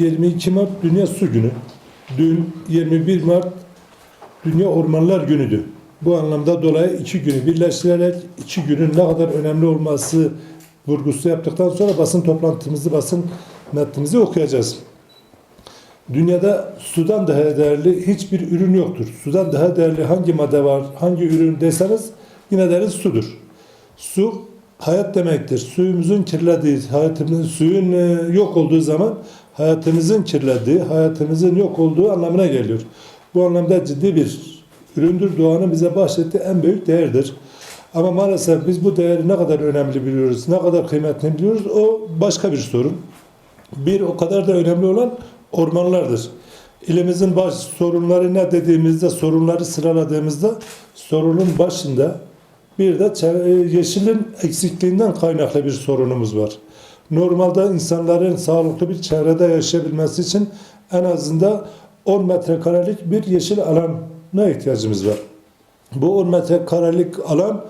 22 Mart Dünya Su Günü. Dün 21 Mart Dünya Ormanlar Günü'dü. Bu anlamda dolayı iki günü birleştirerek iki günün ne kadar önemli olması vurgusu yaptıktan sonra basın toplantımızı, basın metnimizi okuyacağız. Dünyada sudan daha değerli hiçbir ürün yoktur. Sudan daha değerli hangi madde var, hangi ürün deseniz yine deriz sudur. Su hayat demektir. Suyumuzun kirlediği, hayatımızın suyun e, yok olduğu zaman hayatımızın kirlediği, hayatımızın yok olduğu anlamına geliyor. Bu anlamda ciddi bir üründür. Doğanın bize bahşettiği en büyük değerdir. Ama maalesef biz bu değeri ne kadar önemli biliyoruz, ne kadar kıymetli biliyoruz o başka bir sorun. Bir o kadar da önemli olan ormanlardır. İlimizin baş sorunları ne dediğimizde, sorunları sıraladığımızda sorunun başında bir de yeşilin eksikliğinden kaynaklı bir sorunumuz var. Normalde insanların sağlıklı bir çevrede yaşayabilmesi için en azından 10 metrekarelik bir yeşil alana ihtiyacımız var. Bu 10 metrekarelik alan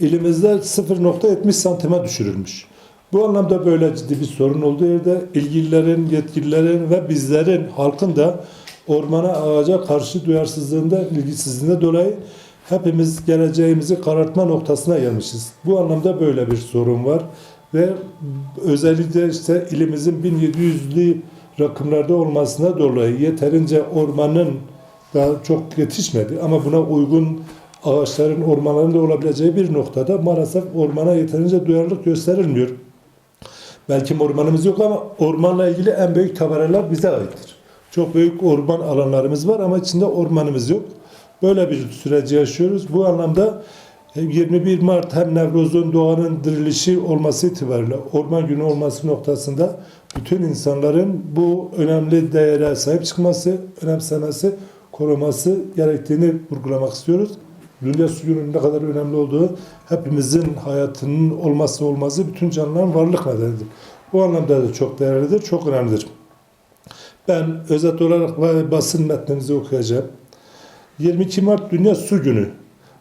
ilimizde 0.70 santime düşürülmüş. Bu anlamda böyle ciddi bir sorun olduğu yerde ilgililerin, yetkililerin ve bizlerin, halkın da ormana ağaca karşı duyarsızlığında, ilgisizliğinde dolayı hepimiz geleceğimizi karartma noktasına gelmişiz. Bu anlamda böyle bir sorun var ve özellikle işte ilimizin 1700'lü rakımlarda olmasına dolayı yeterince ormanın daha çok yetişmedi ama buna uygun ağaçların, ormanların da olabileceği bir noktada maalesef ormana yeterince duyarlılık gösterilmiyor. Belki ormanımız yok ama ormanla ilgili en büyük tabelalar bize aittir. Çok büyük orman alanlarımız var ama içinde ormanımız yok. Böyle bir süreci yaşıyoruz. Bu anlamda 21 Mart hem Nevruz'un doğanın dirilişi olması itibariyle orman günü olması noktasında bütün insanların bu önemli değere sahip çıkması, önemsemesi, koruması gerektiğini vurgulamak istiyoruz. Dünya su gününün ne kadar önemli olduğu hepimizin hayatının olmazsa olmazı bütün canlıların varlık nedenidir. Bu anlamda da çok değerlidir, çok önemlidir. Ben özet olarak basın metnimizi okuyacağım. 22 Mart Dünya Su Günü.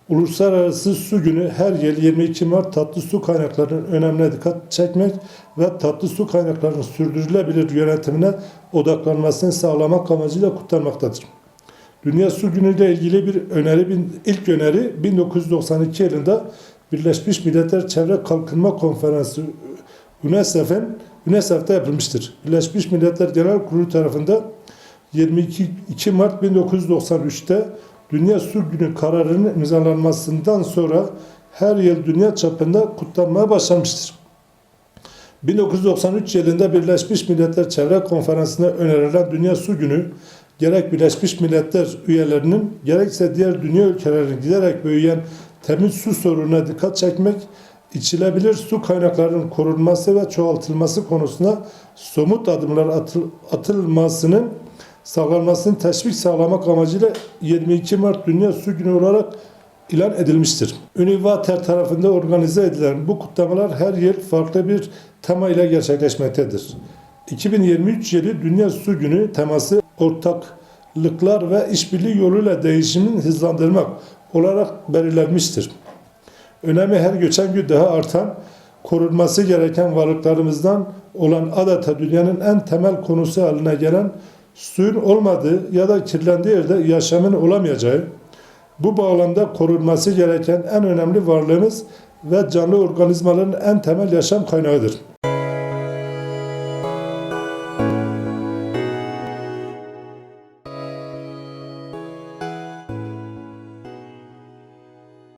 Uluslararası Su Günü her yıl 22 Mart tatlı su kaynaklarının önemine dikkat çekmek ve tatlı su kaynaklarının sürdürülebilir yönetimine odaklanmasını sağlamak amacıyla kutlanmaktadır. Dünya Su Günü ile ilgili bir öneri, ilk öneri 1992 yılında Birleşmiş Milletler Çevre Kalkınma Konferansı UNESEF'in UNESEF'te yapılmıştır. Birleşmiş Milletler Genel Kurulu tarafından 22 2 Mart 1993'te Dünya Su Günü kararının imzalanmasından sonra her yıl dünya çapında kutlanmaya başlanmıştır. 1993 yılında Birleşmiş Milletler Çevre Konferansı'na önerilen Dünya Su Günü gerek Birleşmiş Milletler üyelerinin gerekse diğer dünya ülkelerinin giderek büyüyen temiz su sorununa dikkat çekmek, içilebilir su kaynaklarının korunması ve çoğaltılması konusunda somut adımlar atıl- atılmasının sağlanmasını teşvik sağlamak amacıyla 22 Mart Dünya Su Günü olarak ilan edilmiştir. Ünivater tarafında organize edilen bu kutlamalar her yıl farklı bir tema ile gerçekleşmektedir. 2023 yılı Dünya Su Günü teması ortaklıklar ve işbirliği yoluyla değişimin hızlandırmak olarak belirlenmiştir. Önemi her geçen gün daha artan, korunması gereken varlıklarımızdan olan adeta dünyanın en temel konusu haline gelen suyun olmadığı ya da kirlendiği yerde yaşamın olamayacağı, bu bağlamda korunması gereken en önemli varlığımız ve canlı organizmaların en temel yaşam kaynağıdır.